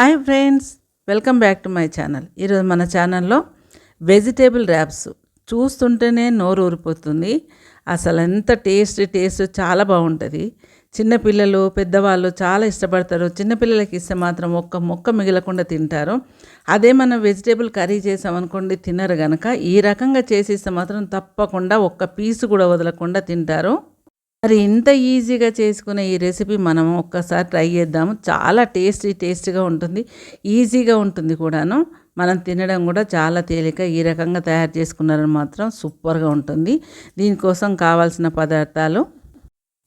Hi friends welcome back to my channel. ఈరోజు మన ఛానల్లో వెజిటేబుల్ ర్యాప్స్ చూస్తుంటేనే నోరు ఊరిపోతుంది. అసలు ఎంత టేస్ట్ టేస్ట్ చాలా బాగుంటుంది. చిన్నపిల్లలు పెద్దవాళ్ళు చాలా ఇష్టపడతారు. చిన్నపిల్లలకి ఇస్తే మాత్రం ఒక్క మొక్క మిగలకుండా తింటారు. అదే మనం వెజిటేబుల్ కర్రీ చేసామనుకోండి తినరు కనుక ఈ రకంగా చేసి ఇస్తే మాత్రం తప్పకుండా ఒక్క పీసు కూడా వదలకుండా తింటారు. మరి ఇంత ఈజీగా చేసుకునే ఈ రెసిపీ మనం ఒక్కసారి ట్రై చేద్దాము. చాలా టేస్టీ టేస్టీగా ఉంటుంది. ఈజీగా ఉంటుంది కూడాను. మనం తినడం కూడా చాలా తేలిక. ఈ రకంగా తయారు చేసుకున్నారని మాత్రం సూపర్గా ఉంటుంది. దీనికోసం కావాల్సిన పదార్థాలు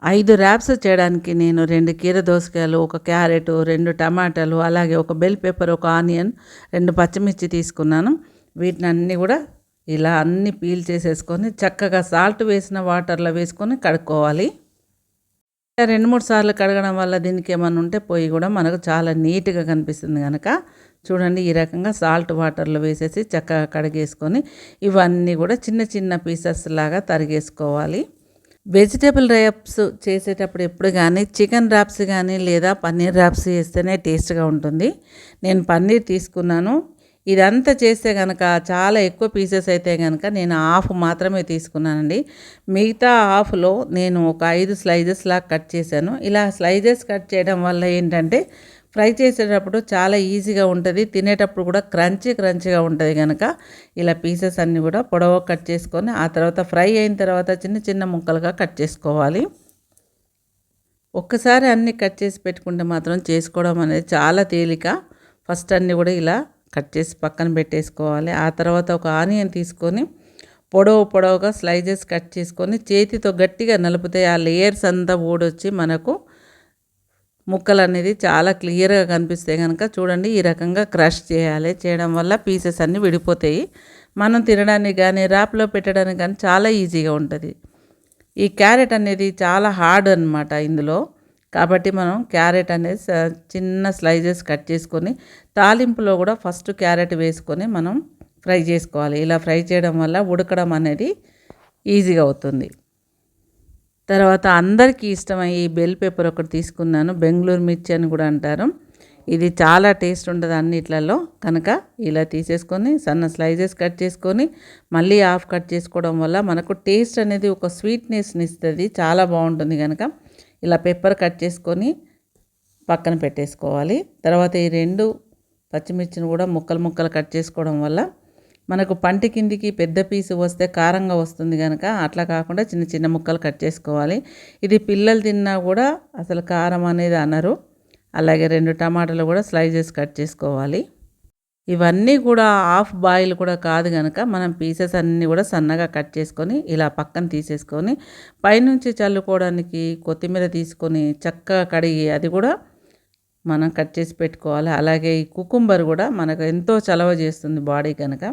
ఐదు ర్యాప్స్ చేయడానికి నేను రెండు కీర దోసకాయలు ఒక క్యారెట్ రెండు టమాటాలు అలాగే ఒక బెల్ పేపర్ ఒక ఆనియన్ రెండు పచ్చిమిర్చి తీసుకున్నాను. వీటిని అన్నీ కూడా ఇలా అన్ని పీల్ చేసేసుకొని చక్కగా సాల్ట్ వేసిన వాటర్లో వేసుకొని కడుక్కోవాలి. రెండు మూడు సార్లు కడగడం వల్ల దీనికి ఏమైనా ఉంటే పొయ్యి కూడా మనకు చాలా నీట్గా కనిపిస్తుంది కనుక చూడండి ఈ రకంగా సాల్ట్ వాటర్లో వేసేసి చక్కగా కడిగేసుకొని ఇవన్నీ కూడా చిన్న చిన్న పీసెస్ లాగా తరిగేసుకోవాలి. వెజిటేబుల్ ర్యాప్స్ చేసేటప్పుడు ఎప్పుడు కానీ చికెన్ ర్యాప్స్ కానీ లేదా పన్నీర్ ర్యాప్స్ చేస్తేనే టేస్ట్గా ఉంటుంది. నేను పన్నీర్ తీసుకున్నాను. ఇదంతా చేస్తే కనుక చాలా ఎక్కువ పీసెస్ అయితే కనుక నేను హాఫ్ మాత్రమే తీసుకున్నానండి. మిగతా హాఫ్లో నేను ఒక ఐదు స్లైజెస్ లాగా కట్ చేశాను. ఇలా స్లైజెస్ కట్ చేయడం వల్ల ఏంటంటే ఫ్రై చేసేటప్పుడు చాలా ఈజీగా ఉంటుంది. తినేటప్పుడు కూడా క్రంచీ క్రంచీగా ఉంటుంది కనుక ఇలా పీసెస్ అన్నీ కూడా పొడవ కట్ చేసుకొని ఆ తర్వాత ఫ్రై అయిన తర్వాత చిన్న చిన్న ముక్కలుగా కట్ చేసుకోవాలి. ఒక్కసారి అన్నీ కట్ చేసి పెట్టుకుంటే మాత్రం చేసుకోవడం అనేది చాలా తేలిక. ఫస్ట్ అన్నీ కూడా ఇలా కట్ చేసి పక్కన పెట్టేసుకోవాలి. ఆ తర్వాత ఒక ఆనియన్ తీసుకొని పొడవు పొడవుగా స్లైజెస్ కట్ చేసుకొని చేతితో గట్టిగా నలిపితే ఆ లేయర్స్ అంతా ఊడొచ్చి మనకు ముక్కలు అనేది చాలా క్లియర్గా కనిపిస్తాయి కనుక చూడండి ఈ రకంగా క్రష్ చేయాలి. చేయడం వల్ల పీసెస్ అన్నీ విడిపోతాయి. మనం తినడానికి కానీ ర్యాప్లో పెట్టడానికి కానీ చాలా ఈజీగా ఉంటుంది. ఈ క్యారెట్ అనేది చాలా హార్డ్ అనమాట ఇందులో. కాబట్టి మనం క్యారెట్ అనేది చిన్న స్లైజెస్ కట్ చేసుకొని తాలింపులో కూడా ఫస్ట్ క్యారెట్ వేసుకొని మనం ఫ్రై చేసుకోవాలి. ఇలా ఫ్రై చేయడం వల్ల ఉడకడం అనేది ఈజీగా అవుతుంది. తర్వాత అందరికీ ఇష్టమయ్యే ఈ బెల్ పేపర్ ఒకటి తీసుకున్నాను. బెంగళూరు మిర్చి అని కూడా అంటారు. ఇది చాలా టేస్ట్ ఉంటుంది అన్నిట్లలో. కనుక ఇలా తీసేసుకొని సన్న స్లైజెస్ కట్ చేసుకొని మళ్ళీ హాఫ్ కట్ చేసుకోవడం వల్ల మనకు టేస్ట్ అనేది ఒక స్వీట్నెస్ని ఇస్తుంది. చాలా బాగుంటుంది కనుక. ఇలా పెప్పర్ కట్ చేసుకొని పక్కన పెట్టేసుకోవాలి. తర్వాత ఈ రెండు పచ్చిమిర్చిని కూడా ముక్కలు ముక్కలు కట్ చేసుకోవడం వల్ల మనకు పంటి కిందికి పెద్ద పీసు వస్తే కారంగా వస్తుంది కనుక అట్లా కాకుండా చిన్న చిన్న ముక్కలు కట్ చేసుకోవాలి. ఇది పిల్లలు తిన్నా కూడా అసలు కారం అనేది అనరు. అలాగే రెండు టమాటాలు కూడా స్లైజెస్ కట్ చేసుకోవాలి. ఇవన్నీ కూడా హాఫ్ బాయిల్ కూడా కాదు కనుక మనం పీసెస్ అన్నీ కూడా సన్నగా కట్ చేసుకొని ఇలా పక్కన తీసేసుకొని పైనుంచి చల్లుకోవడానికి కొత్తిమీర తీసుకొని చక్కగా కడిగి అది కూడా మనం కట్ చేసి పెట్టుకోవాలి. అలాగే ఈ కుకుంబర్ కూడా మనకు ఎంతో చలవ చేస్తుంది బాడీ కనుక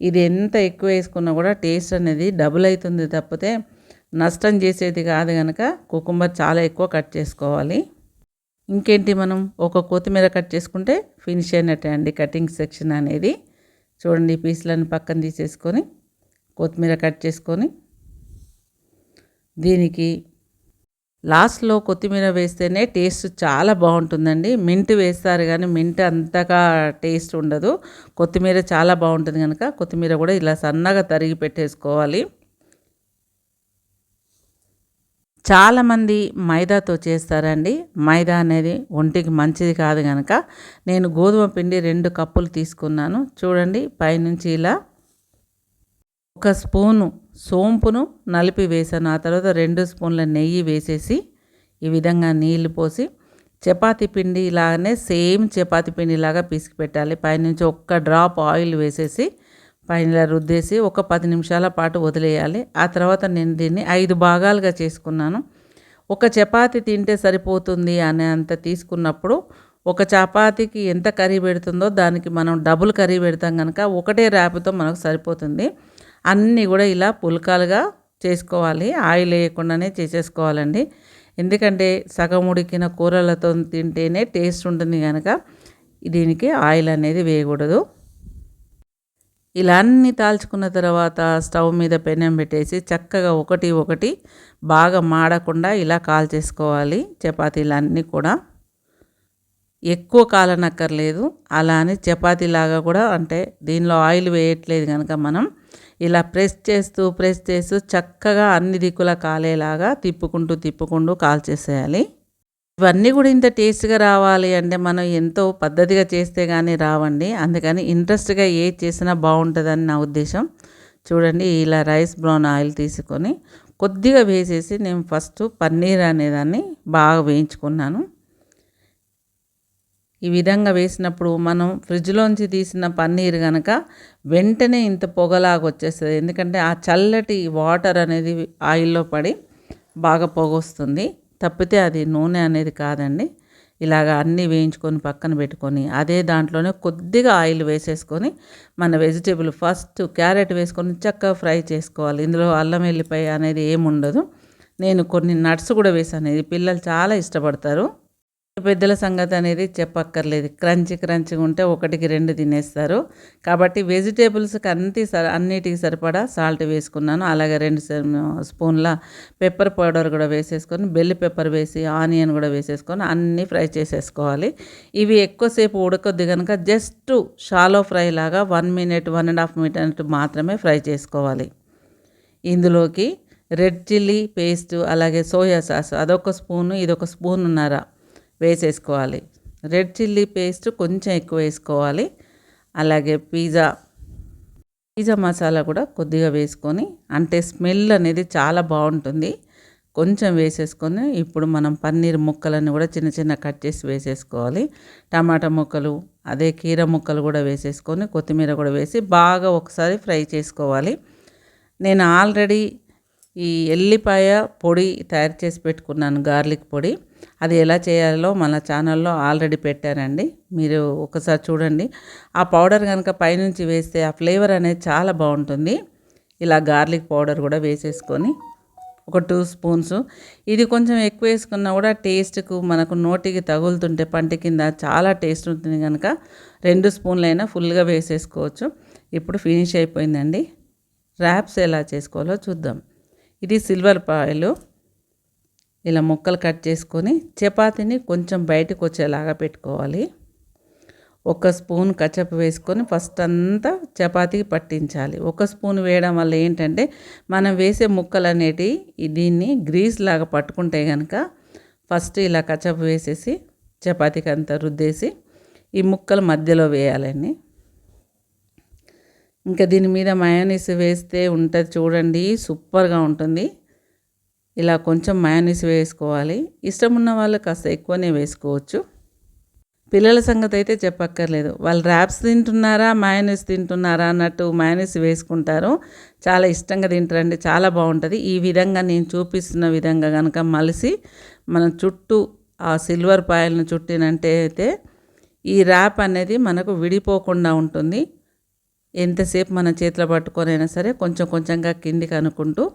ఇది ఎంత ఎక్కువ వేసుకున్నా కూడా టేస్ట్ అనేది డబుల్ అవుతుంది తప్పితే నష్టం చేసేది కాదు కనుక కుకుంబర్ చాలా ఎక్కువ కట్ చేసుకోవాలి. ఇంకేంటి మనం ఒక కొత్తిమీర కట్ చేసుకుంటే ఫినిష్ అయినట్టే అండి కటింగ్ సెక్షన్ అనేది. చూడండి పీసులను పక్కన తీసేసుకొని కొత్తిమీర కట్ చేసుకొని దీనికి లాస్ట్లో కొత్తిమీర వేస్తేనే టేస్ట్ చాలా బాగుంటుందండి. మింట్ వేస్తారు కానీ మింట్ అంతగా టేస్ట్ ఉండదు. కొత్తిమీర చాలా బాగుంటుంది కనుక కొత్తిమీర కూడా ఇలా సన్నగా తరిగి పెట్టేసుకోవాలి. చాలామంది మైదాతో చేస్తారండి. మైదా అనేది ఒంటికి మంచిది కాదు కనుక నేను గోధుమ పిండి రెండు కప్పులు తీసుకున్నాను. చూడండి పైనుంచి ఇలా ఒక స్పూను సోంపును నలిపి వేసాను ఆ తర్వాత రెండు స్పూన్ల నెయ్యి వేసేసి ఈ విధంగా నీళ్ళు పోసి చపాతి పిండి ఇలాగనే సేమ్ చపాతి పిండిలాగా పిసికి పెట్టాలి. పైనుంచి ఒక్క డ్రాప్ ఆయిల్ వేసేసి పైన రుద్దేసి ఒక పది నిమిషాల పాటు వదిలేయాలి. ఆ తర్వాత నేను దీన్ని ఐదు భాగాలుగా చేసుకున్నాను. ఒక చపాతి తింటే సరిపోతుంది అనే అంత తీసుకున్నప్పుడు ఒక చపాతీకి ఎంత కర్రీ పెడుతుందో దానికి మనం డబుల్ కర్రీ పెడతాం కనుక ఒకటే ర్యాప్తో మనకు సరిపోతుంది. అన్నీ కూడా ఇలా పుల్కాలుగా చేసుకోవాలి. ఆయిల్ వేయకుండానే చేసేసుకోవాలండి. ఎందుకంటే సగం ఉడికిన కూరలతో తింటేనే టేస్ట్ ఉంటుంది కనుక దీనికి ఆయిల్ అనేది వేయకూడదు. ఇలా అన్నీ తాల్చుకున్న తర్వాత స్టవ్ మీద పెనం పెట్టేసి చక్కగా ఒకటి ఒకటి బాగా మాడకుండా ఇలా కాల్ చేసుకోవాలి. చపాతీలు అన్నీ కూడా. ఎక్కువ కాలనక్కర్లేదు. అలా అని చపాతీలాగా కూడా అంటే దీనిలో ఆయిల్ వేయట్లేదు కనుక మనం. ఇలా ప్రెస్ చేస్తూ ప్రెస్ చేస్తూ చక్కగా అన్ని దిక్కుల కాలేలాగా తిప్పుకుంటూ తిప్పుకుంటూ కాల్చేసేయాలి ఇవన్నీ కూడా ఇంత టేస్ట్గా రావాలి అంటే మనం ఎంతో పద్ధతిగా చేస్తే కానీ రావండి. అందుకని ఇంట్రెస్ట్గా ఏది చేసినా బాగుంటుందని నా ఉద్దేశం. చూడండి ఇలా రైస్ బ్రౌన్ ఆయిల్ తీసుకొని కొద్దిగా వేసేసి నేను ఫస్ట్ పన్నీర్ అనేదాన్ని బాగా వేయించుకున్నాను. ఈ విధంగా వేసినప్పుడు మనం ఫ్రిడ్జ్లోంచి తీసిన పన్నీర్ కనుక వెంటనే ఇంత పొగలాగా వచ్చేస్తుంది. ఎందుకంటే ఆ చల్లటి వాటర్ అనేది ఆయిల్లో పడి బాగా పొగ వస్తుంది తప్పితే అది నూనె అనేది కాదండి. ఇలాగ అన్నీ వేయించుకొని పక్కన పెట్టుకొని అదే దాంట్లోనే కొద్దిగా ఆయిల్ వేసేసుకొని మన వెజిటేబుల్ ఫస్ట్ క్యారెట్ వేసుకొని చక్కగా ఫ్రై చేసుకోవాలి. ఇందులో అల్లం వెల్లిపాయ అనేది ఏముండదు. నేను కొన్ని నట్స్ కూడా వేసాను ఇది పిల్లలు చాలా ఇష్టపడతారు. పెద్దల సంగతి అనేది చెప్పక్కర్లేదు. క్రంచి క్రంచిగా ఉంటే ఒకటికి రెండు తినేస్తారు. కాబట్టి వెజిటేబుల్స్కి అన్ని అన్నిటికి సరిపడా సాల్ట్ వేసుకున్నాను. అలాగే రెండు స్పూన్ల పెప్పర్ పౌడర్ కూడా వేసేసుకొని బెల్లి పెప్పర్ వేసి ఆనియన్ కూడా వేసేసుకొని అన్నీ ఫ్రై చేసేసుకోవాలి. ఇవి ఎక్కువసేపు ఉడకొద్ది కనుక జస్ట్ షాలో ఫ్రై లాగా one minute one and half minute మాత్రమే ఫ్రై చేసుకోవాలి. ఇందులోకి రెడ్ చిల్లీ పేస్ట్ అలాగే సోయా సాస్ అదొక స్పూను ఇదొక స్పూన్ ఉన్నారా వేసేసుకోవాలి. రెడ్ చిల్లీ పేస్ట్ కొంచెం ఎక్కువ వేసుకోవాలి. అలాగే పిజ్జా పిజ్జా మసాలా కూడా కొద్దిగా వేసుకొని అంటే స్మెల్ అనేది చాలా బాగుంటుంది. కొంచెం వేసేసుకొని ఇప్పుడు మనం పన్నీర్ ముక్కలను కూడా చిన్న చిన్న కట్ చేసి వేసేసుకోవాలి. టమాటా ముక్కలు అదే కీర ముక్కలు కూడా వేసేసుకొని కొత్తిమీర కూడా వేసి బాగా ఒకసారి ఫ్రై చేసుకోవాలి. నేను ఆల్రెడీ ఈ ఎల్లిపాయ పొడి తయారు చేసి పెట్టుకున్నాను గార్లిక్ పొడి. అది ఎలా చేయాలో మన ఛానల్లో ఆల్రెడీ పెట్టానండి మీరు ఒకసారి చూడండి. ఆ పౌడర్ కనుక పైనుంచి వేస్తే ఆ ఫ్లేవర్ అనేది చాలా బాగుంటుంది. ఇలా గార్లిక్ పౌడర్ కూడా వేసేసుకొని ఒక టూ స్పూన్స్. ఇది కొంచెం ఎక్కువ వేసుకున్నా కూడా టేస్ట్కు మనకు నోటికి తగులుతుంటే పంట కింద చాలా టేస్ట్ ఉంటుంది కనుక రెండు స్పూన్లైనా ఫుల్గా వేసేసుకోవచ్చు. ఇప్పుడు ఫినిష్ అయిపోయిందండి. ర్యాప్స్ ఎలా చేసుకోవాలో చూద్దాం. ఇది సిల్వర్ పాయలు. ఇలా ముక్కలు కట్ చేసుకొని చపాతీని కొంచెం బయటకు వచ్చేలాగా పెట్టుకోవాలి. ఒక స్పూన్ కచ్చపు వేసుకొని ఫస్ట్ అంతా చపాతీకి పట్టించాలి. ఒక స్పూన్ వేయడం వల్ల ఏంటంటే మనం వేసే ముక్కలు అనేటివి దీన్ని గ్రీస్ లాగా పట్టుకుంటే కనుక ఫస్ట్ ఇలా కచ్చపు వేసేసి చపాతీకి అంతా రుద్దేసి ఈ ముక్కలు మధ్యలో వేయాలండి. ఇంకా దీని మీద మయోనీస్ వేస్తే ఉంటుంది చూడండి సూపర్గా ఉంటుంది. ఇలా కొంచెం మయోనీస్ వేసుకోవాలి. ఇష్టం ఉన్న వాళ్ళు కాస్త ఎక్కువనే వేసుకోవచ్చు. పిల్లల సంగతి అయితే చెప్పక్కర్లేదు. వాళ్ళు ర్యాప్స్ తింటున్నారా మయోనీస్ తింటున్నారా అన్నట్టు మయోనీస్ వేసుకుంటారు. చాలా ఇష్టంగా తింటారండి చాలా బాగుంటుంది. ఈ విధంగా నేను చూపిస్తున్న విధంగా కనుక మలిసి మనం చుట్టూ ఆ సిల్వర్ పాయల్ని చుట్టినంటే అయితే ఈ ర్యాప్ అనేది మనకు విడిపోకుండా ఉంటుంది. ఎంతసేపు మన చేతిలో పట్టుకొనైనా సరే కొంచెం కొంచెంగా కిందికి అనుకుంటూ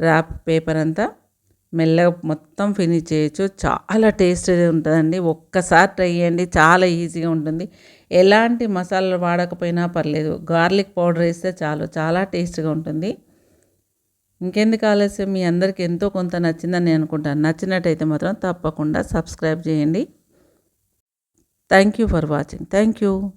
ర్యాప్ పేపర్ అంతా మెల్లగా మొత్తం ఫినిష్ చేయొచ్చు. చాలా టేస్ట్ ఉంటుందండి. ఒక్కసారి ట్రై చేయండి. చాలా ఈజీగా ఉంటుంది. ఎలాంటి మసాలాలు వాడకపోయినా పర్లేదు. గార్లిక్ పౌడర్ వేస్తే చాలు. చాలా టేస్ట్గా ఉంటుంది. ఇంకెందుకు ఆలస్యం? మీ అందరికీ ఎంతో కొంత నచ్చిందని నేను అనుకుంటాను. నచ్చినట్టయితే మాత్రం తప్పకుండా సబ్స్క్రైబ్ చేయండి. Thank you for watching thank you